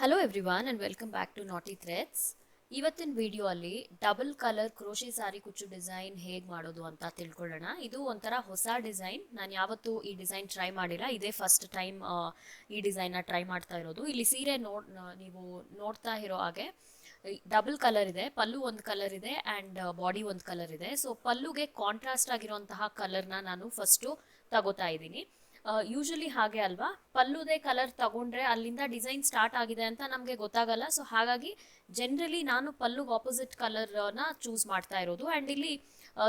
Hello everyone and welcome back to Knotty Threads ಇವತ್ತಿನ video ಅಲ್ಲಿ double colour crochet sari ಕುಚ್ಚು design ಹೇಗೆ ಮಾಡೋದು ಅಂತ ತಿಳ್ಕೊಳ್ಳೋಣ. ಇದು ಒಂಥರ ಹೊಸ ಡಿಸೈನ್ ನಾನು ಯಾವತ್ತೂ ಈ ಡಿಸೈನ್ ಟ್ರೈ ಮಾಡಿಲ್ಲ. ಇದೇ ಫಸ್ಟ್ ಟೈಮ್ ಈ ಡಿಸೈನ್ನ ಟ್ರೈ ಮಾಡ್ತಾ ಇರೋದು. ಇಲ್ಲಿ ಸೀರೆ ನೋಡ್ ನೀವು ನೋಡ್ತಾ ಇರೋ ಹಾಗೆ ಡಬಲ್ ಕಲರ್ ಇದೆ. ಪಲ್ಲು ಒಂದು ಕಲರ್ ಇದೆ ಆ್ಯಂಡ್ ಬಾಡಿ ಒಂದು ಕಲರ್ ಇದೆ. ಸೊ ಪಲ್ಲುಗೆ ಕಾಂಟ್ರಾಸ್ಟ್ ಆಗಿರುವಂತಹ ಕಲರ್ನ ನಾನು ಫಸ್ಟು ತಗೋತಾ ಇದ್ದೀನಿ. ಯೂಶಲಿ ಹಾಗೆ ಅಲ್ವಾ? ಪಲ್ಲುದೇ ಕಲರ್ ತಗೊಂಡ್ರೆ ಅಲ್ಲಿಂದ ಡಿಸೈನ್ ಸ್ಟಾರ್ಟ್ ಆಗಿದೆ ಅಂತ ನಮಗೆ ಗೊತ್ತಾಗಲ್ಲ. ಸೊ ಹಾಗಾಗಿ ಜನರಲಿ ನಾನು ಪಲ್ಲುಗೆ ಆಪೋಸಿಟ್ ಕಲರ್ನ ಚೂಸ್ ಮಾಡ್ತಾ ಇರೋದು. ಆ್ಯಂಡ್ ಇಲ್ಲಿ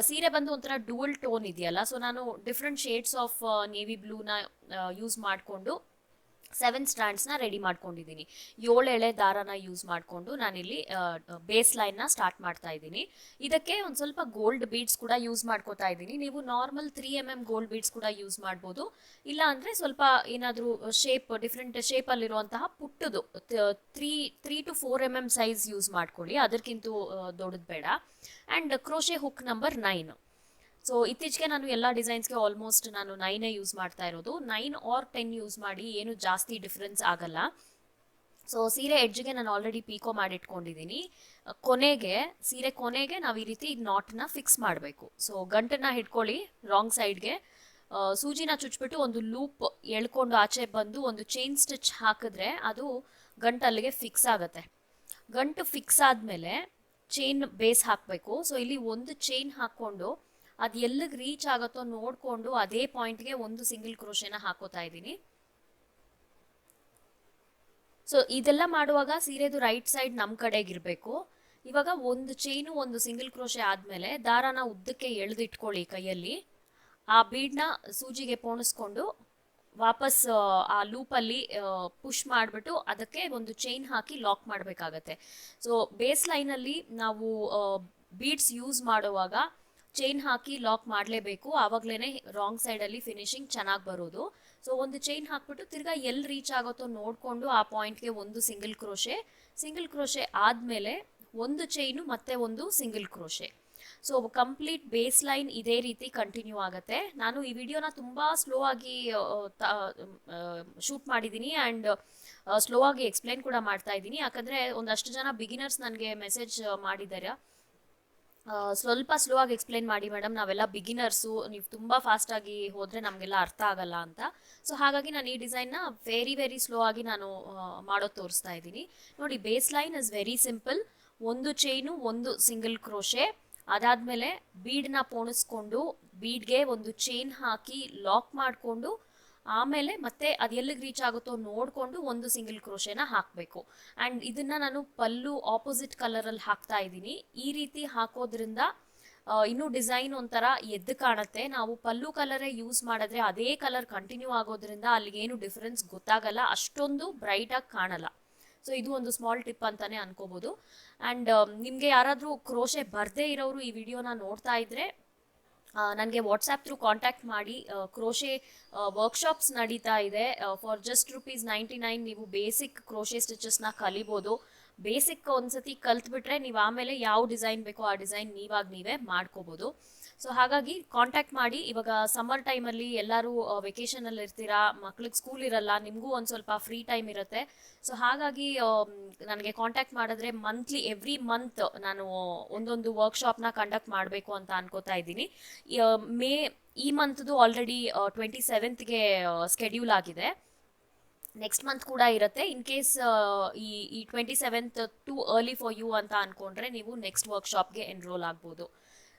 ಸೀರೆ ಬಂದು ಒಂಥರ ಡುವಲ್ ಟೋನ್ ಇದೆಯಲ್ಲ. ಸೊ ನಾನು ಡಿಫ್ರೆಂಟ್ ಶೇಡ್ಸ್ ಆಫ್ ನೇವಿ ಬ್ಲೂನ ಯೂಸ್ ಮಾಡಿಕೊಂಡು ಸೆವೆನ್ ಸ್ಟ್ಯಾಂಡ್ಸ್ನ ರೆಡಿ ಮಾಡ್ಕೊಂಡಿದ್ದೀನಿ. ಏಳು ಎಳೆ ದಾರನ ಯೂಸ್ ಮಾಡಿಕೊಂಡು ನಾನಿಲ್ಲಿ ಬೇಸ್ ಲೈನ್ನ ಸ್ಟಾರ್ಟ್ ಮಾಡ್ತಾ ಇದ್ದೀನಿ. ಇದಕ್ಕೆ ಒಂದು ಸ್ವಲ್ಪ ಗೋಲ್ಡ್ ಬೀಡ್ಸ್ ಕೂಡ ಯೂಸ್ ಮಾಡ್ಕೋತಾ ಇದ್ದೀನಿ. ನೀವು normal three M M gold beads ಕೂಡ ಯೂಸ್ ಮಾಡ್ಬೋದು. ಇಲ್ಲ ಅಂದರೆ ಸ್ವಲ್ಪ ಏನಾದರೂ ಶೇಪ್ ಡಿಫ್ರೆಂಟ್ ಶೇಪಲ್ಲಿರುವಂತಹ ಪುಟ್ಟದು three three to four M M size use ಮಾಡ್ಕೊಳ್ಳಿ. ಅದಕ್ಕಿಂತ ದೊಡ್ಡದು ಬೇಡ. And crochet hook number nine so ಇತ್ತೀಚೆಗೆ ನಾನು ಎಲ್ಲ ಡಿಸೈನ್ಸ್ಗೆ ಆಲ್ಮೋಸ್ಟ್ ನಾನು ನೈನೇ ಯೂಸ್ ಮಾಡ್ತಾ ಇರೋದು. ನೈನ್ ಆರ್ ಟೆನ್ ಯೂಸ್ ಮಾಡಿ ಏನು ಜಾಸ್ತಿ ಡಿಫ್ರೆನ್ಸ್ ಆಗಲ್ಲ. ಸೊ ಸೀರೆ ಎಡ್ಜ್ಗೆ ನಾನು ಆಲ್ರೆಡಿ ಪೀಕೋ ಮಾಡಿಟ್ಕೊಂಡಿದ್ದೀನಿ ಕೊನೆಗೆ, ಸೀರೆ ಕೊನೆಗೆ ನಾವು ಈ ರೀತಿ ನಾಟ್ನ ಫಿಕ್ಸ್ ಮಾಡಬೇಕು. ಸೊ ಗಂಟನ್ನ ಹಿಡ್ಕೊಳ್ಳಿ ರಾಂಗ್ ಸೈಡ್ಗೆ ಸೂಜಿನ ಚುಚ್ಬಿಟ್ಟು ಒಂದು ಲೂಪ್ ಎಳ್ಕೊಂಡು ಆಚೆ ಬಂದು ಒಂದು ಚೈನ್ ಸ್ಟಿಚ್ ಹಾಕಿದ್ರೆ ಅದು ಗಂಟಲ್ಲಿಗೆ ಫಿಕ್ಸ್ ಆಗುತ್ತೆ. ಗಂಟು ಫಿಕ್ಸ್ ಆದಮೇಲೆ ಚೈನ್ ಬೇಸ್ ಹಾಕಬೇಕು. ಸೊ ಇಲ್ಲಿ ಒಂದು ಚೈನ್ ಹಾಕ್ಕೊಂಡು ಅದು ಎಲ್ಲಿಗೆ ರೀಚ್ ಆಗುತ್ತೋ ನೋಡಿಕೊಂಡು ಅದೇ ಪಾಯಿಂಟ್ಗೆ ಒಂದು ಸಿಂಗಲ್ ಕ್ರೋಶೆನ ಹಾಕೋತಾ ಇದ್ದೀನಿ. ಸೊ ಇದೆಲ್ಲ ಮಾಡುವಾಗ ಸೀರೆದು ರೈಟ್ ಸೈಡ್ ನಮ್ಮ ಕಡೆಗಿರಬೇಕು ಇವಾಗ ಒಂದು ಚೈನು ಒಂದು ಸಿಂಗಲ್ ಕ್ರೋಶೆ ಆದಮೇಲೆ ದಾರಾನ ಉದ್ದಕ್ಕೆ ಎಳೆದಿಟ್ಕೊಳ್ಳಿ ಕೈಯಲ್ಲಿ. ಆ ಬೀಡ್ನ ಸೂಜಿಗೆ ಪೋಣಿಸ್ಕೊಂಡು ವಾಪಸ್ ಆ, ಲೂಪಲ್ಲಿ ಪುಷ್ ಮಾಡಿಬಿಟ್ಟು ಅದಕ್ಕೆ ಒಂದು ಚೈನ್ ಹಾಕಿ ಲಾಕ್ ಮಾಡಬೇಕಾಗತ್ತೆ. ಸೊ ಬೇಸ್ ಲೈನಲ್ಲಿ ನಾವು ಬೀಡ್ಸ್ ಯೂಸ್ ಮಾಡುವಾಗ ಚೈನ್ ಹಾಕಿ ಲಾಕ್ ಮಾಡಲೇಬೇಕು. ಆವಾಗಲೇ ರಾಂಗ್ ಸೈಡಲ್ಲಿ ಫಿನಿಶಿಂಗ್ ಚೆನ್ನಾಗಿ ಬರೋದು. ಸೊ ಒಂದು ಚೈನ್ ಹಾಕ್ಬಿಟ್ಟು ತಿರ್ಗಾ ಎಲ್ಲಿ ರೀಚ್ ಆಗುತ್ತೋ ನೋಡಿಕೊಂಡು ಆ ಪಾಯಿಂಟ್ಗೆ ಒಂದು ಸಿಂಗಲ್ ಕ್ರೋಶೆ ಸಿಂಗಲ್ ಕ್ರೋಶೆ ಆದಮೇಲೆ ಒಂದು ಚೈನು ಮತ್ತೆ ಒಂದು single crochet so complete base line ಇದೇ ರೀತಿ ಕಂಟಿನ್ಯೂ ಆಗುತ್ತೆ. ನಾನು ಈ ವಿಡಿಯೋನ ತುಂಬ ಸ್ಲೋ ಆಗಿ ಶೂಟ್ ಮಾಡಿದ್ದೀನಿ ಆ್ಯಂಡ್ ಸ್ಲೋ ಆಗಿ ಎಕ್ಸ್ಪ್ಲೈನ್ ಕೂಡ ಮಾಡ್ತಾ ಇದ್ದೀನಿ ಯಾಕಂದರೆ ಒಂದಷ್ಟು ಜನ ಬಿಗಿನರ್ಸ್ ನನಗೆ ಮೆಸೇಜ್ ಮಾಡಿದ್ದಾರೆ. ಸ್ವಲ್ಪ ಸ್ಲೋ ಆಗಿ ಎಕ್ಸ್ಪ್ಲೈನ್ ಮಾಡಿ ಮೇಡಮ್ ನಾವೆಲ್ಲ ಬಿಗಿನರ್ಸು ನೀವು ತುಂಬ ಫಾಸ್ಟಾಗಿ ಹೋದರೆ ನಮಗೆಲ್ಲ ಅರ್ಥ ಆಗಲ್ಲ ಅಂತ. ಸೊ ಹಾಗಾಗಿ ನಾನು ಈ ಡಿಸೈನ್ನ ವೆರಿ ವೆರಿ ಸ್ಲೋ ಆಗಿ ನಾನು ಮಾಡೋದು ತೋರಿಸ್ತಾ ಇದ್ದೀನಿ. ನೋಡಿ base line is very simple ಒಂದು ಚೈನು ಒಂದು ಸಿಂಗಲ್ ಕ್ರೋಶೆ ಅದಾದಮೇಲೆ ಬೀಡ್ನ ಪೋಣಿಸ್ಕೊಂಡು ಬೀಡ್ಗೆ ಒಂದು ಚೈನ್ ಹಾಕಿ ಲಾಕ್ ಮಾಡಿಕೊಂಡು ಆಮೇಲೆ ಮತ್ತೆ ಅದು ಎಲ್ಲಿಗೆ ರೀಚ್ ಆಗುತ್ತೋ ನೋಡಿಕೊಂಡು ಒಂದು ಸಿಂಗಲ್ ಕ್ರೋಶೆನ ಹಾಕಬೇಕು. ಆ್ಯಂಡ್ ಇದನ್ನು ನಾನು ಪಲ್ಲು ಆಪೋಸಿಟ್ ಕಲರಲ್ಲಿ ಹಾಕ್ತಾ ಇದ್ದೀನಿ. ಈ ರೀತಿ ಹಾಕೋದ್ರಿಂದ ಇನ್ನೂ ಡಿಸೈನ್ ಒಂಥರ ಎದ್ದು ಕಾಣುತ್ತೆ. ನಾವು ಪಲ್ಲು ಕಲರೇ ಯೂಸ್ ಮಾಡಿದ್ರೆ ಅದೇ ಕಲರ್ ಕಂಟಿನ್ಯೂ ಆಗೋದ್ರಿಂದ ಅಲ್ಲಿಗೇನು ಡಿಫ್ರೆನ್ಸ್ ಗೊತ್ತಾಗಲ್ಲ. ಅಷ್ಟೊಂದು ಬ್ರೈಟಾಗಿ ಕಾಣಲ್ಲ. ಸೊ ಇದು ಒಂದು ಸ್ಮಾಲ್ ಟಿಪ್ ಅಂತಾನೆ ಅನ್ಕೋಬೋದು. ಆ್ಯಂಡ್ ನಿಮಗೆ ಯಾರಾದರೂ ಕ್ರೋಶೆ ಬರದೇ ಇರೋರು ಈ ವಿಡಿಯೋನ ನೋಡ್ತಾ ಇದ್ರೆ ನನಗೆ ವಾಟ್ಸಾಪ್ ಥ್ರೂ ಕಾಂಟ್ಯಾಕ್ಟ್ ಮಾಡಿ ಕ್ರೋಶೆ ವರ್ಕ್ಶಾಪ್ಸ್ ನಡೀತಾ ಇದೆ. For just rupees ninety nine ನೀವು ಬೇಸಿಕ್ ಕ್ರೋಶೆ ಸ್ಟಿಚಸ್ನ ಕಲಿಬೋದು. ಬೇಸಿಕ್ ಒಂದ್ಸತಿ ಕಲ್ತ್ಬಿಟ್ರೆ ನೀವು ಆಮೇಲೆ ಯಾವ ಡಿಸೈನ್ ಬೇಕೋ ಆ ಡಿಸೈನ್ ನೀವಾಗ ನೀವೇ ಮಾಡ್ಕೋಬೋದು. ಸೊ ಹಾಗಾಗಿ ಕಾಂಟ್ಯಾಕ್ಟ್ ಮಾಡಿ, ಇವಾಗ ಸಮ್ಮರ್ ಟೈಮಲ್ಲಿ ಎಲ್ಲರೂ ವೆಕೇಷನಲ್ಲಿ ಇರ್ತೀರಾ, ಮಕ್ಳಿಗೆ ಸ್ಕೂಲ್ ಇರಲ್ಲ, ನಿಮಗೂ ಒಂದು ಸ್ವಲ್ಪ ಫ್ರೀ ಟೈಮ್ ಇರುತ್ತೆ. ಸೊ ಹಾಗಾಗಿ ನನಗೆ ಕಾಂಟ್ಯಾಕ್ಟ್ ಮಾಡಿದ್ರೆ ಮಂತ್ಲಿ ಎವ್ರಿ ಮಂತ್ ನಾನು ಒಂದೊಂದು ವರ್ಕ್ಶಾಪ್ನ ಕಂಡಕ್ಟ್ ಮಾಡಬೇಕು ಅಂತ ಅನ್ಕೋತಾ ಇದ್ದೀನಿ. ಮೇ, ಈ ಮಂತ್ದು ಆಲ್ರೆಡಿ ಟ್ವೆಂಟಿ ಸೆವೆಂತ್ಗೆ ಸ್ಕೆಡ್ಯೂಲ್ ಆಗಿದೆ. ನೆಕ್ಸ್ಟ್ ಮಂತ್ ಕೂಡ ಇರುತ್ತೆ. ಇನ್ ಕೇಸ್ ಈ ಈ twenty seventh too early for you ಅಂತ ಅನ್ಕೊಂಡ್ರೆ ನೀವು ನೆಕ್ಸ್ಟ್ ವರ್ಕ್ಶಾಪ್ಗೆ ಎನ್ರೋಲ್ ಆಗ್ಬೋದು.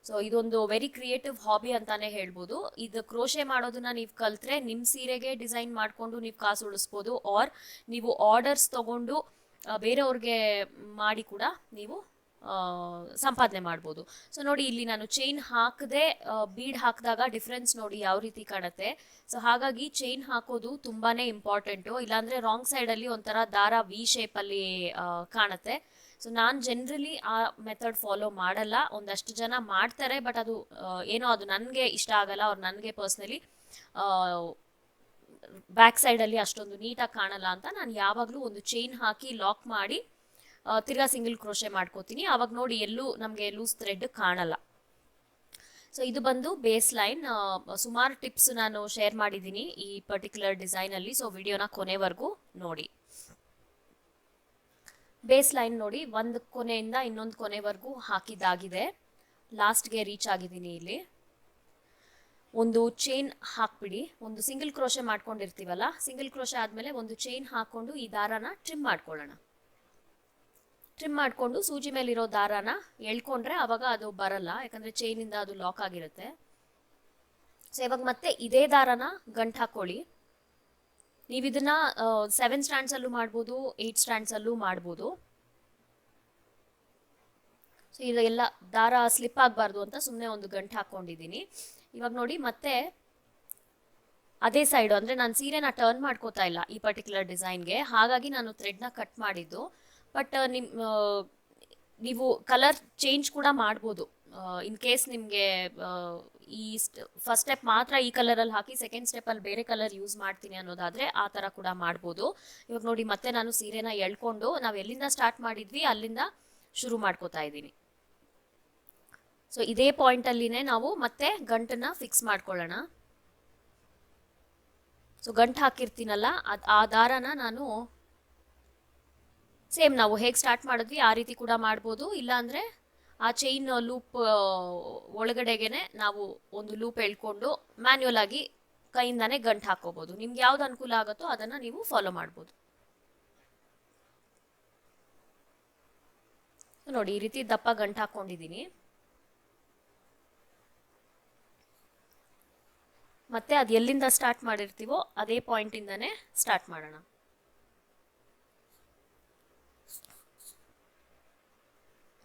ಸೊ ಇದೊಂದು ವೆರಿ ಕ್ರಿಯೇಟಿವ್ ಹಾಬಿ ಅಂತಾನೆ ಹೇಳ್ಬೋದು. ಇದು ಕ್ರೋಶೆ ಮಾಡೋದನ್ನ ನೀವು ಕಲ್ತ್ರೆ ನಿಮ್ಮ ಸೀರೆಗೆ ಡಿಸೈನ್ ಮಾಡಿಕೊಂಡು ನೀವು ಕಾಸು ಉಳಿಸ್ಬೋದು. ಆರ್ ನೀವು ಆರ್ಡರ್ಸ್ ತಗೊಂಡು ಬೇರೆಯವ್ರಿಗೆ ಮಾಡಿ ಕೂಡ ನೀವು ಸಂಪಾದನೆ ಮಾಡ್ಬೋದು. ಸೊ ನೋಡಿ ಇಲ್ಲಿ ನಾನು ಚೈನ್ ಹಾಕದೆ ಬೀಡ್ ಹಾಕಿದಾಗ ಡಿಫ್ರೆನ್ಸ್ ನೋಡಿ ಯಾವ ರೀತಿ ಕಾಣುತ್ತೆ. ಸೊ ಹಾಗಾಗಿ ಚೈನ್ ಹಾಕೋದು ತುಂಬಾನೇ ಇಂಪಾರ್ಟೆಂಟು ಇಲ್ಲಾಂದ್ರೆ ರಾಂಗ್ ಸೈಡಲ್ಲಿ ಒಂಥರ ದಾರ ವಿ ಶೇಪಲ್ಲಿ ಕಾಣುತ್ತೆ. ಸೊ ನಾನು ಜನರಲಿ ಆ ಮೆಥಡ್ ಫಾಲೋ ಮಾಡಲ್ಲ. ಒಂದಷ್ಟು ಜನ ಮಾಡ್ತಾರೆ ಬಟ್ ಅದು ಏನೋ ಅದು ನನಗೆ ಇಷ್ಟ ಆಗಲ್ಲ. ಅವ್ರು ನನಗೆ ಪರ್ಸ್ನಲಿ ಬ್ಯಾಕ್ ಸೈಡಲ್ಲಿ ಅಷ್ಟೊಂದು ನೀಟಾಗಿ ಕಾಣಲ್ಲ ಅಂತ ನಾನು ಯಾವಾಗಲೂ ಒಂದು ಚೈನ್ ಹಾಕಿ ಲಾಕ್ ಮಾಡಿ ತಿರ್ಗಾ ಸಿಂಗಲ್ ಕ್ರೋಶೆ ಮಾಡ್ಕೋತೀನಿ. ಆವಾಗ ನೋಡಿ ಎಲ್ಲೂ ನಮಗೆ ಲೂಸ್ ಥ್ರೆಡ್ ಕಾಣಲ್ಲ. ಸೊ ಇದು ಬಂದು ಬೇಸ್ ಲೈನ್ ಸುಮಾರು ಟಿಪ್ಸ್ ನಾನು ಶೇರ್ ಮಾಡಿದ್ದೀನಿ ಈ ಪರ್ಟಿಕ್ಯುಲರ್ ಡಿಸೈನಲ್ಲಿ ಸೊ ವಿಡಿಯೋನ ಕೊನೆವರೆಗೂ ನೋಡಿ. ಬೇಸ್ ಲೈನ್ ನೋಡಿ ಒಂದು ಕೊನೆಯಿಂದ ಇನ್ನೊಂದು ಕೊನೆವರೆಗೂ ಹಾಕಿದ್ದಾಗಿದೆ. ಲಾಸ್ಟ್ಗೆ ರೀಚ್ ಆಗಿದ್ದೀನಿ ಇಲ್ಲಿ. ಒಂದು ಚೈನ್ ಹಾಕ್ಬಿಡಿ. ಒಂದು ಸಿಂಗಲ್ ಕ್ರೋಶೆ ಮಾಡ್ಕೊಂಡಿರ್ತೀವಲ್ಲ, ಸಿಂಗಲ್ ಕ್ರೋಶೆ ಆದಮೇಲೆ ಒಂದು ಚೈನ್ ಹಾಕ್ಕೊಂಡು ಈ ದಾರಾನ ಟ್ರಿಮ್ ಮಾಡ್ಕೊಳ್ಳೋಣ. ಟ್ರಿಮ್ ಮಾಡಿಕೊಂಡು ಸೂಜಿ ಮೇಲಿರೋ ದಾರಾನ ಎಳ್ಕೊಂಡ್ರೆ ಅವಾಗ ಅದು ಬರಲ್ಲ, ಯಾಕಂದರೆ ಚೈನಿಂದ ಅದು ಲಾಕ್ ಆಗಿರುತ್ತೆ. ಸೊ, ಇವಾಗ ಮತ್ತೆ ಇದೇ ದಾರಾನ ಗಂಟು ಹಾಕ್ಕೊಳ್ಳಿ ನೀವು ಇದನ್ನ ಸೆವೆನ್ ಸ್ಟ್ಯಾಂಡ್ಸಲ್ಲೂ ಮಾಡ್ಬೋದು ಸ್ಟ್ಯಾಂಡ್ಸ್ ಅಲ್ಲೂ ಮಾಡ್ಬೋದು. ಸೊ ಇದೆಲ್ಲ ದಾರ ಸ್ಲಿಪ್ ಆಗಬಾರ್ದು ಅಂತ ಸುಮ್ಮನೆ ಒಂದು ಗಂಟು ಹಾಕೊಂಡಿದ್ದೀನಿ ಇವಾಗ ನೋಡಿ ಮತ್ತೆ ಅದೇ ಸೈಡು ಅಂದರೆ ನಾನು ಸೀರೆನ ಟರ್ನ್ ಮಾಡ್ಕೋತಾ ಇಲ್ಲ ಈ ಪರ್ಟಿಕ್ಯುಲರ್ ಡಿಸೈನ್ಗೆ ಹಾಗಾಗಿ ನಾನು ಥ್ರೆಡ್ನ ಕಟ್ ಮಾಡಿದ್ದು. ಬಟ್ ನಿಮ್ಮ ನೀವು ಕಲರ್ ಚೇಂಜ್ ಕೂಡ ಮಾಡ್ಬೋದು. ಇನ್ ಕೇಸ್ ನಿಮಗೆ ಈ ಫಸ್ಟ್ ಸ್ಟೆಪ್ ಮಾತ್ರ ಈ ಕಲರಲ್ಲಿ ಹಾಕಿ ಸೆಕೆಂಡ್ ಸ್ಟೆಪ್ಪಲ್ಲಿ ಬೇರೆ ಕಲರ್ ಯೂಸ್ ಮಾಡ್ತೀನಿ ಅನ್ನೋದಾದರೆ ಆ ಥರ ಕೂಡ ಮಾಡ್ಬೋದು. ಇವಾಗ ನೋಡಿ ಮತ್ತೆ ನಾನು ಸೀರೆನ ಎಳ್ಕೊಂಡು ನಾವು ಎಲ್ಲಿಂದ ಸ್ಟಾರ್ಟ್ ಮಾಡಿದ್ವಿ, ಅಲ್ಲಿಂದ ಶುರು ಮಾಡ್ಕೋತಾ ಇದ್ದೀನಿ. ಸೊ ಇದೇ ಪಾಯಿಂಟಲ್ಲಿನೇ ನಾವು ಮತ್ತೆ ಗಂಟನ್ನ ಫಿಕ್ಸ್ ಮಾಡ್ಕೊಳ್ಳೋಣ. ಸೊ ಗಂಟು ಹಾಕಿರ್ತೀನಲ್ಲ, ಅದು, ಆ ದಾರನ ನಾನು ಸೇಮ್ ನಾವು ಹೇಗೆ ಸ್ಟಾರ್ಟ್ ಮಾಡಿದ್ವಿ, ಆ ರೀತಿ ಕೂಡ ಮಾಡ್ಬೋದು. ಇಲ್ಲಾಂದರೆ ಆ ಚೈನ್ ಲೂಪ್ ಒಳಗಡೆಗೆನೆ ನಾವು ಒಂದು ಲೂಪ್ ಎಳ್ಕೊಂಡು ಮ್ಯಾನ್ಯುಯಲ್ ಆಗಿ ಕೈಯಿಂದಾನೆ ಗಂಟು ಹಾಕೋಬಹುದು ನಿಮ್ಗೆ ಯಾವ್ದು ಅನುಕೂಲ ಆಗುತ್ತೋ ಅದನ್ನ ನೀವು ಫಾಲೋ ಮಾಡ್ಬೋದು. ನೋಡಿ, ಈ ರೀತಿ ದಪ್ಪ ಗಂಟು ಹಾಕ್ಕೊಂಡಿದ್ದೀನಿ. ಮತ್ತೆ ಅದು ಎಲ್ಲಿಂದ ಸ್ಟಾರ್ಟ್ ಮಾಡಿರ್ತೀವೋ ಅದೇ ಪಾಯಿಂಟಿಂದನೇ ಸ್ಟಾರ್ಟ್ ಮಾಡೋಣ.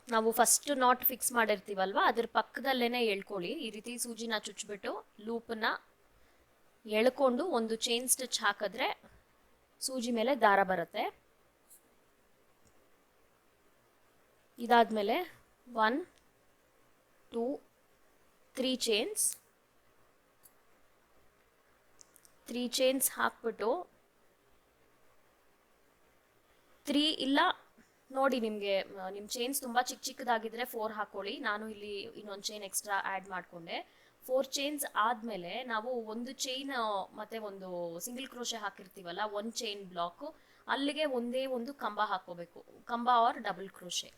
ನಾವು ಫಸ್ಟ್ ನಾಟ್ ಫಿಕ್ಸ್ ಮಾಡಿರ್ತೀವಲ್ವ? ಅದ್ರ ಪಕ್ಕದಲ್ಲೇನೆ ಎಳ್ಕೊಳ್ಳಿ ಈ ರೀತಿ ಸೂಜಿನ ಚುಚ್ಚಿಬಿಟ್ಟು ಲೂಪನ್ನ ಎಳ್ಕೊಂಡು ಒಂದು ಚೈನ್ ಸ್ಟಿಚ್ ಹಾಕಿದ್ರೆ ಸೂಜಿ ಮೇಲೆ ದಾರ ಬರುತ್ತೆ. ಇದಾದ್ಮೇಲೆ one two three chains three chains ಹಾಕ್ಬಿಟ್ಟು ತ್ರೀ ಇಲ್ಲ ನೋಡಿ ನಿಮಗೆ ನಿಮ್ಮ ಚೈನ್ಸ್ ತುಂಬ ಚಿಕ್ಕ ಚಿಕ್ಕದಾಗಿದ್ರೆ ಫೋರ್ ಹಾಕೊಳ್ಳಿ. ನಾನು ಇಲ್ಲಿ ಇನ್ನೊಂದು ಚೈನ್ ಎಕ್ಸ್ಟ್ರಾ ಆ್ಯಡ್ ಮಾಡಿಕೊಂಡೆ. ಫೋರ್ ಚೈನ್ಸ್ ಆದಮೇಲೆ ನಾವು ಒಂದು ಚೈನ್ ಮತ್ತೆ ಒಂದು ಸಿಂಗಲ್ ಕ್ರೋಶೆ ಹಾಕಿರ್ತೀವಲ್ಲ ಒಂದು ಚೈನ್ ಬ್ಲಾಕು ಅಲ್ಲಿಗೆ ಒಂದೇ ಒಂದು ಕಂಬ ಹಾಕೋಬೇಕು ಕಂಬ ಆರ್ ಡಬಲ್ ಕ್ರೋಶೆ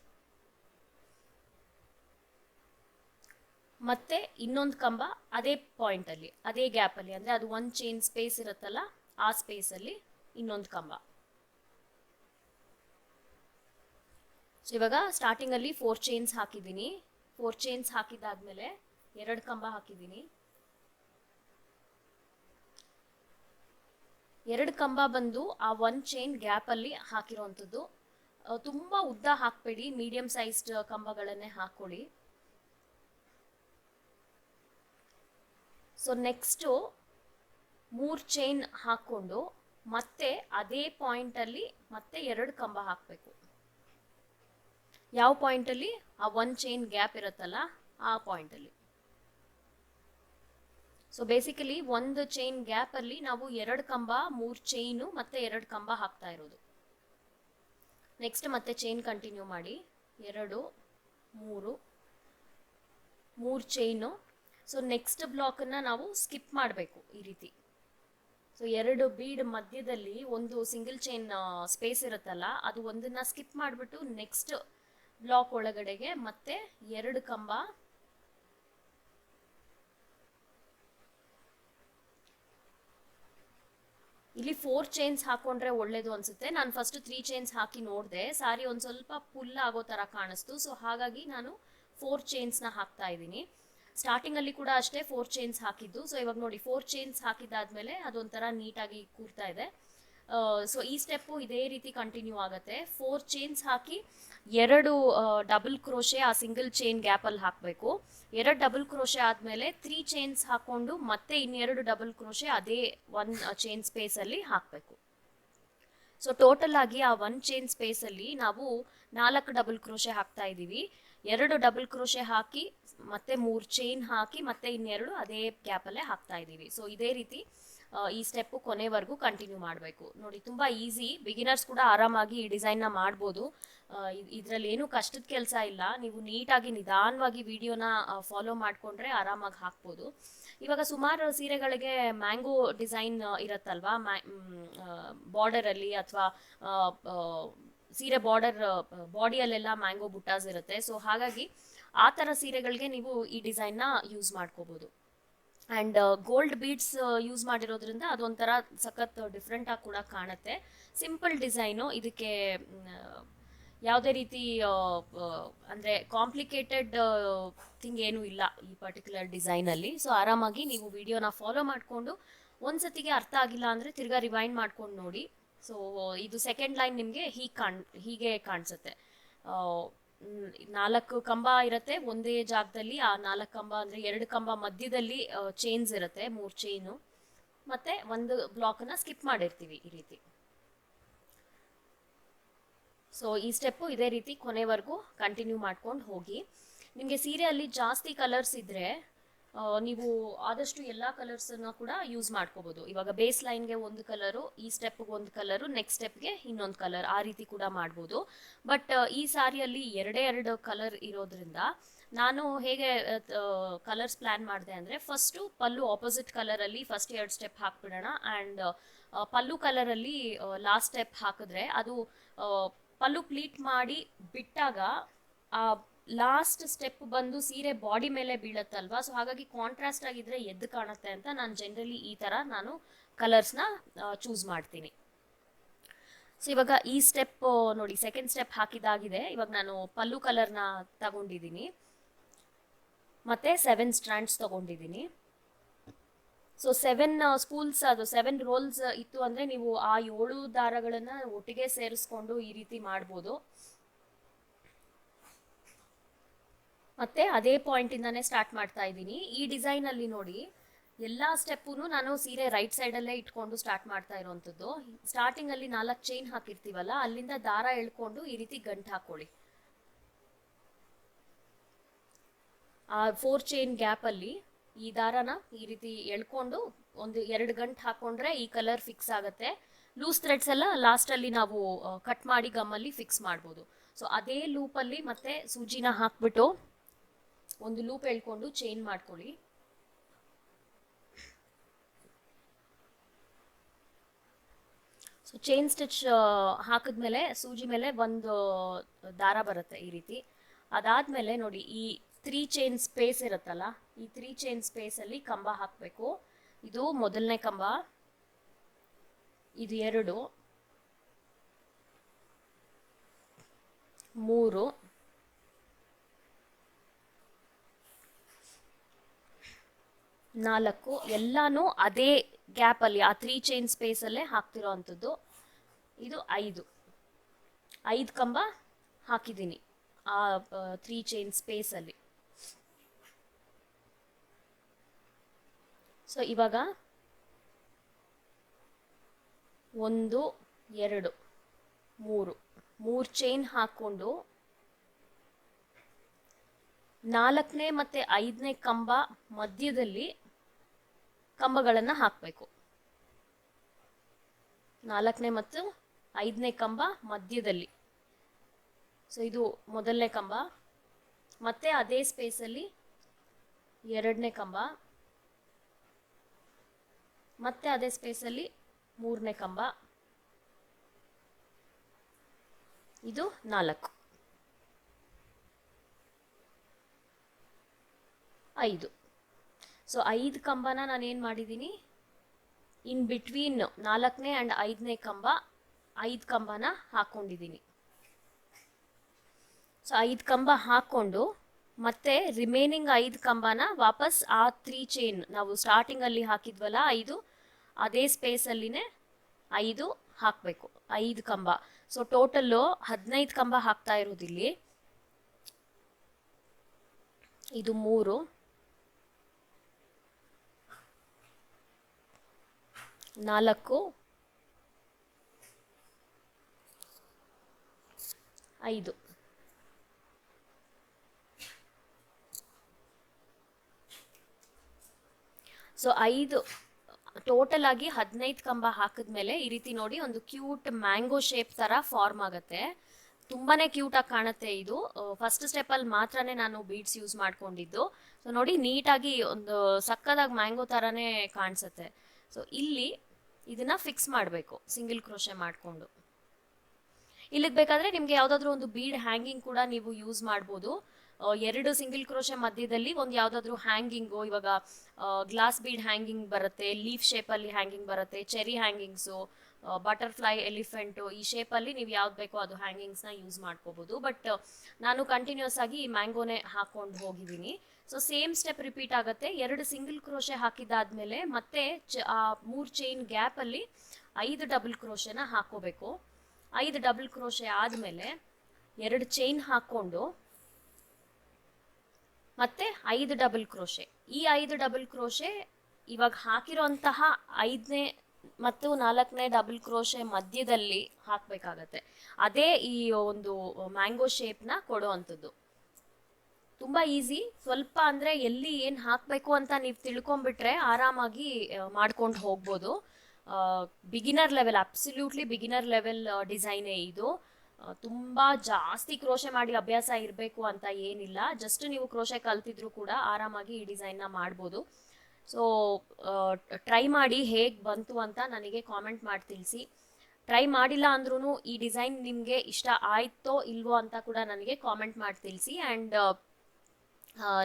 ಮತ್ತೆ ಇನ್ನೊಂದು ಕಂಬ ಅದೇ ಪಾಯಿಂಟಲ್ಲಿ ಅದೇ ಗ್ಯಾಪಲ್ಲಿ ಅಂದರೆ ಅದು ಒಂದು ಚೈನ್ ಸ್ಪೇಸ್ ಇರುತ್ತಲ್ಲ, ಆ ಸ್ಪೇಸಲ್ಲಿ ಇನ್ನೊಂದು ಕಂಬ. ಸೊ ಇವಾಗ ಸ್ಟಾರ್ಟಿಂಗಲ್ಲಿ ಫೋರ್ ಚೈನ್ಸ್ ಹಾಕಿದ್ದೀನಿ. ಫೋರ್ ಚೈನ್ಸ್ ಹಾಕಿದಾದ್ಮೇಲೆ ಎರಡು ಕಂಬ ಹಾಕಿದ್ದೀನಿ. ಎರಡು ಕಂಬ ಬಂದು ಆ ಒನ್ ಚೈನ್ ಗ್ಯಾಪಲ್ಲಿ ಹಾಕಿರೋವಂಥದ್ದು ತುಂಬ ಉದ್ದ ಹಾಕಬೇಡಿ. ಮೀಡಿಯಂ ಸೈಜ್ಡ್ ಕಂಬಗಳನ್ನೇ ಹಾಕೊಳ್ಳಿ ಸೊ ನೆಕ್ಸ್ಟು ಮೂರು ಚೈನ್ ಹಾಕ್ಕೊಂಡು ಮತ್ತೆ ಅದೇ ಪಾಯಿಂಟಲ್ಲಿ ಮತ್ತೆ ಎರಡು ಕಂಬ ಹಾಕಬೇಕು. ಯಾವ ಪಾಯಿಂಟಲ್ಲಿ? ಆ ಒನ್ ಚೈನ್ ಗ್ಯಾಪ್ ಇರುತ್ತಲ್ಲ, ಆ ಪಾಯಿಂಟಲ್ಲಿ. ಸೊ ಬೇಸಿಕಲಿ ಒಂದು ಚೈನ್ ಗ್ಯಾಪ್ ಅಲ್ಲಿ ನಾವು ಎರಡು ಕಂಬ, ಮೂರು ಚೈನು ಮತ್ತೆ ಎರಡು ಕಂಬ ಹಾಕ್ತಾ ಇರೋದು. ನೆಕ್ಸ್ಟ್ ಮತ್ತೆ ಚೈನ್ ಕಂಟಿನ್ಯೂ ಮಾಡಿ. ಎರಡು, ಮೂರು ಮೂರು ಚೈನು ಸೊ ನೆಕ್ಸ್ಟ್ ಬ್ಲಾಕನ್ನು ನಾವು ಸ್ಕಿಪ್ ಮಾಡಬೇಕು ಈ ರೀತಿ. ಸೊ ಎರಡು ಬೀಡ್ ಮಧ್ಯದಲ್ಲಿ ಒಂದು ಸಿಂಗಲ್ ಚೈನ್ ಸ್ಪೇಸ್ ಇರುತ್ತಲ್ಲ, ಅದು ಒಂದನ್ನ ಸ್ಕಿಪ್ ಮಾಡಿಬಿಟ್ಟು ನೆಕ್ಸ್ಟ್ ಬ್ಲಾಕ್ ಒಳಗಡೆಗೆ ಮತ್ತೆ ಎರಡು ಕಂಬ. ಇಲ್ಲಿ ಫೋರ್ ಚೈನ್ಸ್ ಹಾಕೊಂಡ್ರೆ ಒಳ್ಳೇದು ಅನ್ಸುತ್ತೆ. ನಾನು ಫಸ್ಟ್ ತ್ರೀ ಚೈನ್ಸ್ ಹಾಕಿ ನೋಡಿದೆ. ಸಾರಿ ಒಂದು ಸ್ವಲ್ಪ ಪುಲ್ ಆಗೋ ಥರ ಕಾಣಿಸ್ತು. ಸೊ ಹಾಗಾಗಿ ನಾನು ಫೋರ್ ಚೈನ್ಸ್ನ ಹಾಕ್ತಾ ಇದ್ದೀನಿ. ಸ್ಟಾರ್ಟಿಂಗಲ್ಲಿ ಕೂಡ ಅಷ್ಟೇ ಫೋರ್ ಚೈನ್ಸ್ ಹಾಕಿದ್ದು. ಸೊ ಇವಾಗ ನೋಡಿ ಫೋರ್ ಚೈನ್ಸ್ ಹಾಕಿದ್ದಾದ್ಮೇಲೆ ಅದೊಂಥರ ನೀಟಾಗಿ ಕೂರ್ತಾ ಇದೆ. ಸೊ ಈ ಸ್ಟೆಪ್ಪು ಇದೇ ರೀತಿ ಕಂಟಿನ್ಯೂ ಆಗುತ್ತೆ. ಫೋರ್ ಚೈನ್ಸ್ ಹಾಕಿ ಎರಡು ಡಬಲ್ ಕ್ರೋಶೆ ಆ ಸಿಂಗಲ್ ಚೈನ್ ಗ್ಯಾಪಲ್ಲಿ ಹಾಕಬೇಕು. ಎರಡು ಡಬಲ್ ಕ್ರೋಶೆ ಆದಮೇಲೆ ತ್ರೀ ಚೈನ್ಸ್ ಹಾಕ್ಕೊಂಡು ಮತ್ತೆ ಇನ್ನೆರಡು ಡಬಲ್ ಕ್ರೋಶೆ ಅದೇ ಒನ್ ಚೈನ್ ಸ್ಪೇಸಲ್ಲಿ ಹಾಕಬೇಕು. ಸೊ ಟೋಟಲ್ ಆಗಿ ಆ ಒನ್ ಚೈನ್ ಸ್ಪೇಸಲ್ಲಿ ನಾವು ನಾಲ್ಕು ಡಬಲ್ ಕ್ರೋಶೆ ಹಾಕ್ತಾ ಇದ್ದೀವಿ. ಎರಡು ಡಬಲ್ ಕ್ರೋಶೆ ಹಾಕಿ ಮತ್ತೆ ಮೂರು ಚೈನ್ ಹಾಕಿ ಮತ್ತೆ ಇನ್ನೆರಡು ಅದೇ ಗ್ಯಾಪಲ್ಲೇ ಹಾಕ್ತಾ ಇದ್ದೀವಿ. ಸೊ ಇದೇ ರೀತಿ ಈ ಸ್ಟೆಪ್ ಕೊನೆವರೆಗೂ ಕಂಟಿನ್ಯೂ ಮಾಡಬೇಕು. ನೋಡಿ, ತುಂಬ ಈಸಿ ಬಿಗಿನರ್ಸ್ ಕೂಡ ಆರಾಮಾಗಿ ಈ ಡಿಸೈನ್ನ ಮಾಡ್ಬೋದು. ಇದರಲ್ಲಿ ಏನು ಕಷ್ಟದ ಕೆಲಸ ಇಲ್ಲ. ನೀವು ನೀಟಾಗಿ ನಿಧಾನವಾಗಿ ವಿಡಿಯೋನ ಫಾಲೋ ಮಾಡಿಕೊಂಡ್ರೆ ಆರಾಮಾಗಿ ಹಾಕ್ಬೋದು. ಇವಾಗ ಸುಮಾರು ಸೀರೆಗಳಿಗೆ ಮ್ಯಾಂಗೋ ಡಿಸೈನ್ ಇರುತ್ತಲ್ವಾ? ಬಾರ್ಡರ್ ಬಾರ್ಡರಲ್ಲಿ ಅಥವಾ ಸೀರೆ ಬಾರ್ಡರ್ ಬಾಡಿಯಲ್ಲೆಲ್ಲ ಮ್ಯಾಂಗೋ ಬುಟ್ಟಾಸ್ ಇರುತ್ತೆ. ಸೊ ಹಾಗಾಗಿ ಆ ಥರ ಸೀರೆಗಳಿಗೆ ನೀವು ಈ ಡಿಸೈನ್ನ ಯೂಸ್ ಮಾಡ್ಕೋಬೋದು. ಆ್ಯಂಡ್ ಗೋಲ್ಡ್ ಬೀಡ್ಸ್ ಯೂಸ್ ಮಾಡಿರೋದ್ರಿಂದ ಅದೊಂಥರ ಸಖತ್ ಡಿಫ್ರೆಂಟ್ ಆಗಿ ಕೂಡ ಕಾಣುತ್ತೆ. ಸಿಂಪಲ್ ಡಿಸೈನು ಇದಕ್ಕೆ ಯಾವುದೇ ರೀತಿ ಅಂದರೆ ಕಾಂಪ್ಲಿಕೇಟೆಡ್ ಥಿಂಗ್ ಏನೂ ಇಲ್ಲ ಈ ಪರ್ಟಿಕ್ಯುಲರ್ ಡಿಸೈನಲ್ಲಿ ಸೊ ಆರಾಮಾಗಿ ನೀವು ವಿಡಿಯೋನ ಫಾಲೋ ಮಾಡಿಕೊಂಡು ಒಂದ್ಸತಿಗೆ ಅರ್ಥ ಆಗಿಲ್ಲ ಅಂದರೆ ತಿರ್ಗಾ ರಿವೈಂಡ್ ಮಾಡ್ಕೊಂಡು ನೋಡಿ. ಸೊ ಇದು ಸೆಕೆಂಡ್ ಲೈನ್ ನಿಮಗೆ ಹೀಗೆ ಕಾಣ್, ಹೀಗೆ ಕಾಣಿಸುತ್ತೆ. ನಾಲ್ಕು ಕಂಬ ಇರುತ್ತೆ. ಒಂದೇ ಜಾಗದಲ್ಲಿ, ಆ ನಾಲ್ಕು ಕಂಬ ಅಂದರೆ ಎರಡು ಕಂಬ ಮಧ್ಯದಲ್ಲಿ ಚೈನ್ಸ್ ಇರುತ್ತೆ, ಮೂರು ಚೈನು ಮತ್ತೆ ಒಂದು ಬ್ಲಾಕನ್ನು ಸ್ಕಿಪ್ ಮಾಡಿರ್ತೀವಿ ಈ ರೀತಿ. ಸೊ ಈ ಸ್ಟೆಪ್ಪು ಇದೇ ರೀತಿ ಕೊನೆವರೆಗೂ ಕಂಟಿನ್ಯೂ ಮಾಡ್ಕೊಂಡು ಹೋಗಿ. ನಿಮಗೆ ಸೀರೆಯಲ್ಲಿ ಜಾಸ್ತಿ ಕಲರ್ಸ್ ಇದ್ದರೆ ನೀವು ಆದಷ್ಟು ಎಲ್ಲ ಕಲರ್ಸನ್ನು ಕೂಡ ಯೂಸ್ ಮಾಡ್ಕೋಬೋದು. ಇವಾಗ ಬೇಸ್ ಲೈನ್ಗೆ ಒಂದು ಕಲರು ಈ ಸ್ಟೆಪ್ಗೆ ಒಂದು ಕಲರು ನೆಕ್ಸ್ಟ್ ಸ್ಟೆಪ್ಗೆ ಇನ್ನೊಂದು ಕಲರ್ ಆ ರೀತಿ ಕೂಡ ಮಾಡ್ಬೋದು. ಬಟ್ ಈ ಸಾರಿಯಲ್ಲಿ ಎರಡೇ ಎರಡು ಕಲರ್ ಇರೋದ್ರಿಂದ ನಾನು ಹೇಗೆ ಕಲರ್ಸ್ ಪ್ಲ್ಯಾನ್ ಮಾಡಿದೆ ಅಂದರೆ ಫಸ್ಟು ಪಲ್ಲು ಆಪೋಸಿಟ್ ಕಲರಲ್ಲಿ ಫಸ್ಟ್ ಎರಡು ಸ್ಟೆಪ್ ಹಾಕ್ಬಿಡೋಣ. ಆ್ಯಂಡ್ ಪಲ್ಲು ಕಲರಲ್ಲಿ ಲಾಸ್ಟ್ ಸ್ಟೆಪ್ ಹಾಕಿದ್ರೆ ಅದು ಪಲ್ಲು ಪ್ಲೀಟ್ ಮಾಡಿ ಬಿಟ್ಟಾಗ ಆ ಲಾಸ್ಟ್ ಸ್ಟೆಪ್ ಬಂದು ಸೀರೆ ಬಾಡಿ ಮೇಲೆ ಬೀಳತ್ತಲ್ವಾ? ಸೊ ಹಾಗಾಗಿ ಕಾಂಟ್ರಾಸ್ಟ್ ಆಗಿದ್ರೆ ಎದ್ದು ಕಾಣುತ್ತೆ ಅಂತ ನಾನು ಜನರಲಿ ಈ ಥರ ನಾನು ಕಲರ್ಸ್ನ ಚೂಸ್ ಮಾಡ್ತೀನಿ. ಸೊ ಇವಾಗ ಈ ಸ್ಟೆಪ್ ನೋಡಿ ಸೆಕೆಂಡ್ ಸ್ಟೆಪ್ ಹಾಕಿದಾಗಿದೆ ಇವಾಗ ನಾನು ಪಲ್ಲು ಕಲರ್ನ ತಗೊಂಡಿದ್ದೀನಿ. ಮತ್ತೆ ಸೆವೆನ್ ಸ್ಟ್ರಾಂಡ್ಸ್ ತಗೊಂಡಿದ್ದೀನಿ. ಸೊ ಸೆವೆನ್ ಸ್ಕೂಲ್ಸ್ ಅದು ಸೆವೆನ್ ರೋಲ್ಸ್ ಇತ್ತು ಅಂದರೆ ನೀವು ಆ ಏಳು ದಾರಗಳನ್ನು ಒಟ್ಟಿಗೆ ಸೇರಿಸ್ಕೊಂಡು ಈ ರೀತಿ ಮಾಡ್ಬೋದು. ಮತ್ತೆ ಅದೇ ಪಾಯಿಂಟಿಂದಾನೇ ಸ್ಟಾರ್ಟ್ ಮಾಡ್ತಾ ಇದ್ದೀನಿ. ಈ ಡಿಸೈನಲ್ಲಿ ನೋಡಿ, ಎಲ್ಲ ಸ್ಟೆಪ್ಪು ನಾನು ಸೀರೆ ರೈಟ್ ಸೈಡಲ್ಲೇ ಇಟ್ಕೊಂಡು ಸ್ಟಾರ್ಟ್ ಮಾಡ್ತಾ ಇರೋವಂಥದ್ದು ಸ್ಟಾರ್ಟಿಂಗಲ್ಲಿ ನಾಲ್ಕು ಚೈನ್ ಹಾಕಿರ್ತೀವಲ್ಲ, ಅಲ್ಲಿಂದ ದಾರ ಎಳ್ಕೊಂಡು ಈ ರೀತಿ ಗಂಟು ಹಾಕೊಳ್ಳಿ. ಆ ಫೋರ್ ಚೈನ್ ಗ್ಯಾಪಲ್ಲಿ ಈ ದಾರನ ಈ ರೀತಿ ಎಳ್ಕೊಂಡು ಒಂದು ಎರಡು ಗಂಟು ಹಾಕೊಂಡ್ರೆ ಈ ಕಲರ್ ಫಿಕ್ಸ್ ಆಗುತ್ತೆ. ಲೂಸ್ ಥ್ರೆಡ್ಸ್ ಎಲ್ಲ ಲಾಸ್ಟಲ್ಲಿ ನಾವು ಕಟ್ ಮಾಡಿ ಗಮ್ಮಲ್ಲಿ ಫಿಕ್ಸ್ ಮಾಡ್ಬೋದು. ಸೊ ಅದೇ ಲೂಪಲ್ಲಿ ಮತ್ತೆ ಸೂಜಿನ ಹಾಕ್ಬಿಟ್ಟು ಒಂದು ಲೂಪ್ ಎಳ್ಕೊಂಡು ಚೈನ್ ಮಾಡ್ಕೊಳ್ಳಿ. ಸೊ ಚೈನ್ ಸ್ಟಿಚ್ ಹಾಕಿದ್ಮೇಲೆ ಸೂಜಿ ಮೇಲೆ ಒಂದು ದಾರ ಬರುತ್ತೆ ಈ ರೀತಿ. ಅದಾದ್ಮೇಲೆ ನೋಡಿ, ಈ ತ್ರೀ ಚೈನ್ ಸ್ಪೇಸ್ ಇರುತ್ತಲ್ಲ, ಈ ತ್ರೀ ಚೈನ್ ಸ್ಪೇಸಲ್ಲಿ ಕಂಬ ಹಾಕಬೇಕು. ಇದು ಮೊದಲನೇ ಕಂಬ, ಇದು ಎರಡು, ಮೂರು ನಾಲ್ಕು, ಎಲ್ಲಾನು ಅದೇ ಗ್ಯಾಪಲ್ಲಿ, ಆ ತ್ರೀ ಚೈನ್ ಸ್ಪೇಸಲ್ಲೇ ಹಾಕ್ತಿರೋ ಅಂಥದ್ದು ಇದು ಐದು. ಐದು ಕಂಬ ಹಾಕಿದ್ದೀನಿ ಆ ತ್ರೀ ಚೈನ್ ಸ್ಪೇಸಲ್ಲಿ ಸೊ ಇವಾಗ ಒಂದು, ಎರಡು, ಮೂರು. ಮೂರು ಚೈನ್ ಹಾಕ್ಕೊಂಡು ನಾಲ್ಕನೇ ಮತ್ತು ಐದನೇ ಕಂಬ ಮಧ್ಯದಲ್ಲಿ ಕಂಬಗಳನ್ನು ಹಾಕಬೇಕು. ನಾಲ್ಕನೇ ಮತ್ತು ಐದನೇ ಕಂಬ ಮಧ್ಯದಲ್ಲಿ. ಸೊ ಇದು ಮೊದಲನೇ ಕಂಬ. ಮತ್ತೆ ಅದೇ ಸ್ಪೇಸಲ್ಲಿ ಎರಡನೇ ಕಂಬ. ಮತ್ತೆ ಅದೇ ಸ್ಪೇಸಲ್ಲಿ ಮೂರನೇ ಕಂಬ. ಇದು ನಾಲ್ಕು. ಐದು. ಸೊ ಐದು ಕಂಬನ ನಾನು ಏನು ಮಾಡಿದ್ದೀನಿ ಇನ್ ಬಿಟ್ವೀನ್ ನಾಲ್ಕನೇ ಆ್ಯಂಡ್ ಐದನೇ ಕಂಬ, ಐದು ಕಂಬನ ಹಾಕ್ಕೊಂಡಿದ್ದೀನಿ ಸೊ ಐದು ಕಂಬ ಹಾಕ್ಕೊಂಡು ಮತ್ತೆ ರಿಮೈನಿಂಗ್ ಐದು ಕಂಬನ ವಾಪಸ್ ಆ ತ್ರೀ ಚೈನ್ ನಾವು ಸ್ಟಾರ್ಟಿಂಗಲ್ಲಿ ಹಾಕಿದ್ವಲ್ಲ ಐದು, ಅದೇ ಸ್ಪೇಸಲ್ಲಿನೇ ಐದು ಹಾಕಬೇಕು, ಐದು ಕಂಬ. ಸೊ ಟೋಟಲ್ಲು ಹದಿನೈದು ಕಂಬ ಹಾಕ್ತಾ ಇರೋದಿಲ್ಲಿ. ಇದು ಮೂರು. ನಾಲ್ಕು. ಐದು. ಸೊ ಐದು ಟೋಟಲ್ ಆಗಿ ಹದಿನೈದು ಕಂಬ ಹಾಕಿದ್ಮೇಲೆ ಈ ರೀತಿ ನೋಡಿ ಒಂದು ಕ್ಯೂಟ್ ಮ್ಯಾಂಗೋ ಶೇಪ್ ತರ ಫಾರ್ಮ್ ಆಗುತ್ತೆ. ತುಂಬಾನೇ ಕ್ಯೂಟ್ ಆಗಿ ಕಾಣುತ್ತೆ ಇದು. ಫಸ್ಟ್ ಸ್ಟೆಪ್ ಅಲ್ಲಿ ಮಾತ್ರನೇ ನಾನು ಬೀಡ್ಸ್ ಯೂಸ್ ಮಾಡ್ಕೊಂಡಿದ್ದು. ಸೊ ನೋಡಿ ನೀಟಾಗಿ ಒಂದು ಸಕ್ಕದಾಗಿ ಮ್ಯಾಂಗೋ ಥರನೇ ಕಾಣಿಸುತ್ತೆ. ಸೊ ಇಲ್ಲಿ ಇದನ್ನ ಫಿಕ್ಸ್ ಮಾಡಬೇಕು ಸಿಂಗಲ್ ಕ್ರೋಶೆ ಮಾಡಿಕೊಂಡು. ಇಲ್ಲಿಗೆ ಬೇಕಾದ್ರೆ ನಿಮ್ಗೆ ಯಾವ್ದಾದ್ರು ಒಂದು ಬೀಡ್ ಹ್ಯಾಂಗಿಂಗ್ ಕೂಡ ನೀವು ಯೂಸ್ ಮಾಡ್ಬೋದು. ಆ, ಎರಡು ಸಿಂಗಲ್ ಕ್ರೋಶೆ ಮಧ್ಯದಲ್ಲಿ ಒಂದು ಯಾವ್ದಾದ್ರು ಹ್ಯಾಂಗಿಂಗು ಇವಾಗ ಗ್ಲಾಸ್ ಬೀಡ್ ಹ್ಯಾಂಗಿಂಗ್ ಬರುತ್ತೆ ಲೀಫ್ ಅಲ್ಲಿ ಹ್ಯಾಂಗಿಂಗ್ ಬರುತ್ತೆ ಚೆರಿ ಹ್ಯಾಂಗಿಂಗ್ಸು ಬಟರ್ಫ್ಲೈ ಎಲಿಫೆಂಟು ಈ ಶೇಪಲ್ಲಿ ನೀವು ಯಾವ್ದು ಬೇಕೋ ಅದು ಹ್ಯಾಂಗಿಂಗ್ಸ್ನ ಯೂಸ್ ಮಾಡ್ಕೋಬೋದು. ಬಟ್ ನಾನು ಕಂಟಿನ್ಯೂಸ್ ಆಗಿ ಮ್ಯಾಂಗೋನೇ ಹಾಕೊಂಡು ಹೋಗಿದ್ದೀನಿ. ಸೊ ಸೇಮ್ ಸ್ಟೆಪ್ ರಿಪೀಟ್ ಆಗುತ್ತೆ. ಎರಡು ಸಿಂಗಲ್ ಕ್ರೋಶೆ ಹಾಕಿದ್ದಾದ್ಮೇಲೆ ಮತ್ತೆ ಚ ಮೂರು ಚೈನ್ ಗ್ಯಾಪಲ್ಲಿ ಐದು ಡಬಲ್ ಕ್ರೋಶೆನ ಹಾಕೋಬೇಕು. ಐದು ಡಬಲ್ ಕ್ರೋಶೆ ಆದಮೇಲೆ ಎರಡು ಚೈನ್ ಹಾಕ್ಕೊಂಡು ಮತ್ತೆ ಐದು ಡಬಲ್ ಕ್ರೋಶೆ ಈ ಐದು ಡಬಲ್ ಕ್ರೋಶೆ ಇವಾಗ ಹಾಕಿರೋಂತಹ ಐದನೇ ಮತ್ತು ನಾಲ್ಕನೇ ಡಬಲ್ ಕ್ರೋಶೆ ಮಧ್ಯದಲ್ಲಿ ಹಾಕಬೇಕಾಗತ್ತೆ. ಅದೇ ಈ ಒಂದು ಮ್ಯಾಂಗೋ ಶೇಪ್ನ ಕೊಡೋ ಅಂಥದ್ದು ತುಂಬ ಈಸಿ ಸ್ವಲ್ಪ ಅಂದರೆ ಎಲ್ಲಿ ಏನು ಹಾಕಬೇಕು ಅಂತ ನೀವು ತಿಳ್ಕೊಂಬಿಟ್ರೆ ಆರಾಮಾಗಿ ಮಾಡ್ಕೊಂಡು ಹೋಗ್ಬೋದು. Beginner level absolutely beginner level ಡಿಸೈನೇ ಇದು. ತುಂಬಾ ಜಾಸ್ತಿ ಕ್ರೋಶೆ ಮಾಡಿ ಅಭ್ಯಾಸ ಇರಬೇಕು ಅಂತ ಏನಿಲ್ಲ. ಜಸ್ಟ್ ನೀವು ಕ್ರೋಶೆ ಕಲ್ತಿದ್ರು ಕೂಡ ಆರಾಮಾಗಿ ಈ ಡಿಸೈನ್ನ ಮಾಡ್ಬೋದು. ಸೊ ಟ್ರೈ ಮಾಡಿ ಹೇಗೆ ಬಂತು ಅಂತ ನನಗೆ ಕಾಮೆಂಟ್ ಮಾಡಿ ತಿಳಿಸಿ. ಟ್ರೈ ಮಾಡಿಲ್ಲ ಅಂದ್ರೂ ಈ ಡಿಸೈನ್ ನಿಮಗೆ ಇಷ್ಟ ಆಯ್ತೋ ಇಲ್ವೋ ಅಂತ ಕೂಡ ನನಗೆ ಕಾಮೆಂಟ್ ಮಾಡಿ ತಿಳಿಸಿ and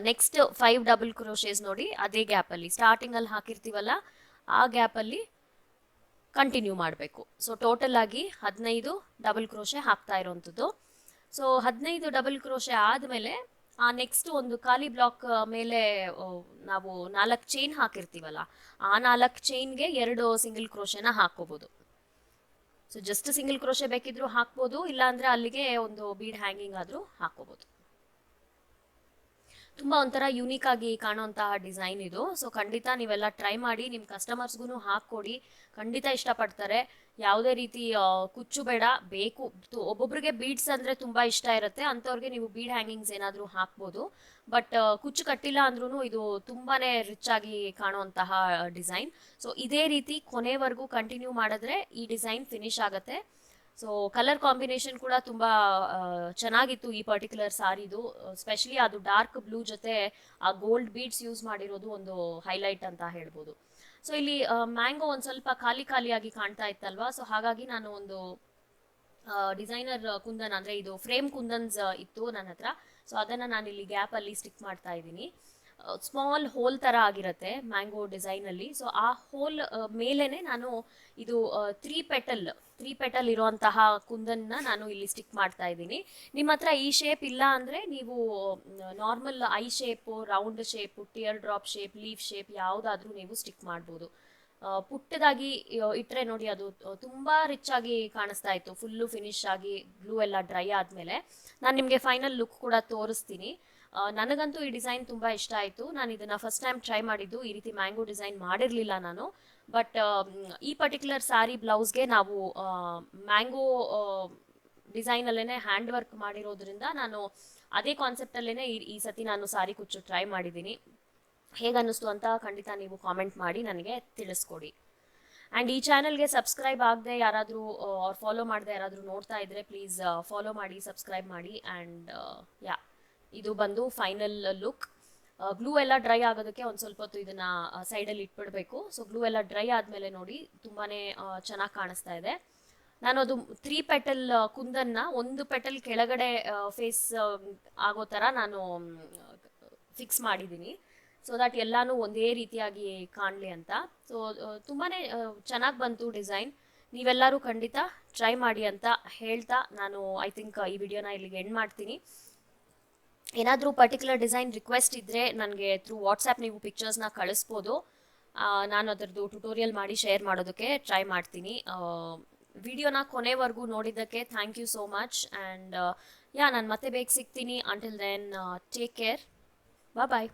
next five double crochets ನೋಡಿ ಅದೇ ಗ್ಯಾಪಲ್ಲಿ ಸ್ಟಾರ್ಟಿಂಗಲ್ಲಿ ಹಾಕಿರ್ತೀವಲ್ಲ ಆ ಗ್ಯಾಪಲ್ಲಿ ಕಂಟಿನ್ಯೂ ಮಾಡಬೇಕು. ಸೊ ಟೋಟಲ್ ಆಗಿ ಹದಿನೈದು ಡಬಲ್ ಕ್ರೋಶೆ ಹಾಕ್ತಾ ಇರೋವಂಥದ್ದು ಸೊ ಹದಿನೈದು ಡಬಲ್ ಕ್ರೋಶೆ ಆದಮೇಲೆ ಆ ನೆಕ್ಸ್ಟ್ ಒಂದು ಖಾಲಿ ಬ್ಲಾಕ್ ಮೇಲೆ ನಾವು ನಾಲ್ಕು ಚೈನ್ ಹಾಕಿರ್ತೀವಲ್ಲ, ಆ ನಾಲ್ಕು ಚೈನ್ಗೆ ಎರಡು ಸಿಂಗಲ್ ಕ್ರೋಶೆನ ಹಾಕೋಬಹುದು ಸೊ ಜಸ್ಟ್ ಸಿಂಗಲ್ ಕ್ರೋಶೆ ಬೇಕಿದ್ರೂ ಹಾಕ್ಬೋದು, ಇಲ್ಲಾಂದ್ರೆ ಅಲ್ಲಿಗೆ ಒಂದು ಬೀಡ್ ಹ್ಯಾಂಗಿಂಗ್ ಆದ್ರೂ ಹಾಕೋಬೋದು ತುಂಬ ಒಂಥರ ಯೂನಿಕ್ ಆಗಿ ಕಾಣುವಂತಹ ಡಿಸೈನ್ ಇದು. ಸೊ ಖಂಡಿತ ನೀವೆಲ್ಲ ಟ್ರೈ ಮಾಡಿ ನಿಮ್ಮ ಕಸ್ಟಮರ್ಸ್ಗೂ ಹಾಕ್ಕೊಡಿ. ಖಂಡಿತ ಇಷ್ಟಪಡ್ತಾರೆ. ಯಾವುದೇ ರೀತಿ ಕುಚ್ಚು ಬೇಡ, ಬೇಕು. ಒಬ್ಬೊಬ್ರಿಗೆ ಬೀಡ್ಸ್ ಅಂದ್ರೆ ತುಂಬಾ ಇಷ್ಟ ಇರುತ್ತೆ. ಅಂಥವ್ರಿಗೆ ನೀವು ಬೀಡ್ ಹ್ಯಾಂಗಿಂಗ್ಸ್ ಏನಾದರೂ ಹಾಕ್ಬೋದು. ಬಟ್ ಕುಚ್ಚು ಕಟ್ಟಿಲ್ಲ ಅಂದ್ರೂ ಇದು ತುಂಬಾನೇ ರಿಚ್ ಆಗಿ ಕಾಣುವಂತಹ ಡಿಸೈನ್ ಸೊ ಇದೇ ರೀತಿ ಕೊನೆವರೆಗೂ ಕಂಟಿನ್ಯೂ ಮಾಡಿದ್ರೆ ಈ ಡಿಸೈನ್ ಫಿನಿಶ್ ಆಗುತ್ತೆ. ಸೊ ಕಲರ್ ಕಾಂಬಿನೇಷನ್ ಕೂಡ ತುಂಬಾ ಚೆನ್ನಾಗಿತ್ತು ಈ ಪರ್ಟಿಕ್ಯುಲರ್ ಸಾರಿದು. ಸ್ಪೆಷಲಿ ಅದು ಡಾರ್ಕ್ ಬ್ಲೂ ಜೊತೆ ಆ ಗೋಲ್ಡ್ ಬೀಡ್ಸ್ ಯೂಸ್ ಮಾಡಿರೋದು ಒಂದು ಹೈಲೈಟ್ ಅಂತ ಹೇಳ್ಬೋದು. ಸೊ ಇಲ್ಲಿ ಮ್ಯಾಂಗೋ ಒಂದು ಸ್ವಲ್ಪ ಖಾಲಿ ಖಾಲಿಯಾಗಿ ಕಾಣ್ತಾ ಇತ್ತಲ್ವಾ? ಸೊ ಹಾಗಾಗಿ ನಾನು ಒಂದು ಡಿಸೈನರ್ ಕುಂದನ್ ಅಂದ್ರೆ ಇದು ಫ್ರೇಮ್ ಕುಂದನ್ಸ್ ಇತ್ತು ನನ್ನ ಹತ್ರ. ಸೊ ಅದನ್ನ ನಾನು ಇಲ್ಲಿ ಗ್ಯಾಪಲ್ಲಿ ಸ್ಟಿಕ್ ಮಾಡ್ತಾ ಇದ್ದೀನಿ. ಸ್ಮಾಲ್ ಹೋಲ್ ಥರ ಆಗಿರುತ್ತೆ ಮ್ಯಾಂಗೋ ಡಿಸೈನಲ್ಲಿ ಸೊ ಆ ಹೋಲ್ ಮೇಲೇನೆ ನಾನು ಇದು ತ್ರೀ ಪೆಟಲ್ ತ್ರೀ ಪೆಟಲ್ ಇರುವಂತಹ ಕುಂದನ್ನ ನಾನು ಇಲ್ಲಿ ಸ್ಟಿಕ್ ಮಾಡ್ತಾ ಇದ್ದೀನಿ. ನಿಮ್ಮ ಹತ್ರ ಈ ಶೇಪ್ ಇಲ್ಲ ಅಂದ್ರೆ ನೀವು normal eye shape round shape teardrop shape leaf shape ಯಾವುದಾದ್ರೂ ನೀವು ಸ್ಟಿಕ್ ಮಾಡ್ಬೋದು. ಪುಟ್ಟದಾಗಿ ಇಟ್ಟರೆ ನೋಡಿ ಅದು ತುಂಬಾ ರಿಚ್ ಆಗಿ ಕಾಣಿಸ್ತಾ ಇತ್ತು. ಫುಲ್ಲು ಫಿನಿಶ್ ಆಗಿ ಗ್ಲೂ ಎಲ್ಲ ಡ್ರೈ ಆದ್ಮೇಲೆ. ನಾನು ನಿಮಗೆ ಫೈನಲ್ ಲುಕ್ ಕೂಡ ತೋರಿಸ್ತೀನಿ. ನನಗಂತೂ ಈ ಡಿಸೈನ್ ತುಂಬ ಇಷ್ಟ ಆಯಿತು. ನಾನು ಇದನ್ನು ಫಸ್ಟ್ ಟೈಮ್ ಟ್ರೈ ಮಾಡಿದ್ದು ಈ ರೀತಿ ಮ್ಯಾಂಗೋ ಡಿಸೈನ್ ಮಾಡಿರಲಿಲ್ಲ ನಾನು. ಬಟ್ ಈ ಪರ್ಟಿಕ್ಯುಲರ್ ಸಾರಿ ಬ್ಲೌಸ್ಗೆ ನಾವು ಮ್ಯಾಂಗೋ ಡಿಸೈನಲ್ಲೇ ಹ್ಯಾಂಡ್ ವರ್ಕ್ ಮಾಡಿರೋದ್ರಿಂದ ನಾನು ಅದೇ ಕಾನ್ಸೆಪ್ಟ್ ಈ ಈ ಸತಿ ನಾನು ಸಾರಿ ಕುಚ್ಚು ಟ್ರೈ ಮಾಡಿದ್ದೀನಿ. ಹೇಗೆ ಅನ್ನಿಸ್ತು ಅಂತ ಖಂಡಿತ ನೀವು ಕಾಮೆಂಟ್ ಮಾಡಿ, ನನಗೆ ತಿಳಿಸ್ಕೊಡಿ. ಆ್ಯಂಡ್ ಈ ಚಾನಲ್ಗೆ ಸಬ್ಸ್ಕ್ರೈಬ್ ಆಗದೆ ಯಾರಾದರೂ ಅವ್ರು ಫಾಲೋ ಮಾಡದೆ ಯಾರಾದರೂ ನೋಡ್ತಾ ಇದ್ದರೆ ಪ್ಲೀಸ್ ಫಾಲೋ ಮಾಡಿ ಸಬ್ಸ್ಕ್ರೈಬ್ ಮಾಡಿ ಆ್ಯಂಡ್ ಯಾ ಇದು ಬಂದು ಫೈನಲ್ ಲುಕ್ ಗ್ಲೂ ಎಲ್ಲ ಡ್ರೈ ಆಗೋದಕ್ಕೆ ಒಂದು ಸ್ವಲ್ಪ ಹೊತ್ತು ಇದನ್ನು ಸೈಡಲ್ಲಿ ಇಟ್ಬಿಡಬೇಕು. ಸೊ ಗ್ಲೂ ಎಲ್ಲ ಡ್ರೈ ಆದಮೇಲೆ ನೋಡಿ ತುಂಬಾನೇ ಚೆನ್ನಾಗಿ ಕಾಣಿಸ್ತಾ ಇದೆ. ನಾನು ಅದು ತ್ರೀ ಪೆಟಲ್ ಕುಂದನ್ನ ಒಂದು ಪೆಟಲ್ ಕೆಳಗಡೆ ಫೇಸ್ ಆಗೋ ಥರ ನಾನು ಫಿಕ್ಸ್ ಮಾಡಿದ್ದೀನಿ. ಸೊ ದಟ್ ಎಲ್ಲಾನು ಒಂದೇ ರೀತಿಯಾಗಿ ಕಾಣಲಿ ಅಂತ. ಸೊ ತುಂಬಾನೇ ಚೆನ್ನಾಗಿ ಬಂತು ಡಿಸೈನ್ ನೀವೆಲ್ಲರೂ ಖಂಡಿತ ಟ್ರೈ ಮಾಡಿ ಅಂತ ಹೇಳ್ತಾ ನಾನು ಐ ಥಿಂಕ್ ಈ ವಿಡಿಯೋನ ಇಲ್ಲಿಗೆ ಎಂಡ್ ಮಾಡ್ತೀನಿ. ಏನಾದರೂ ಪರ್ಟಿಕ್ಯುಲರ್ ಡಿಸೈನ್ ರಿಕ್ವೆಸ್ಟ್ ಇದ್ದರೆ ನನಗೆ ಥ್ರೂ ವಾಟ್ಸಪ್ ನೀವು ಪಿಕ್ಚರ್ಸ್ನ ಕಳಿಸ್ಬೋದು. ನಾನು ಅದರದ್ದು ಟ್ಯುಟೋರಿಯಲ್ ಮಾಡಿ ಶೇರ್ ಮಾಡೋದಕ್ಕೆ ಟ್ರೈ ಮಾಡ್ತೀನಿ. ವಿಡಿಯೋನ ಕೊನೆವರೆಗೂ ನೋಡಿದ್ದಕ್ಕೆ thank you so much and yeah, ನಾನು ಮತ್ತೆ ಬೇಗ ಸಿಗ್ತೀನಿ. Until then take care bye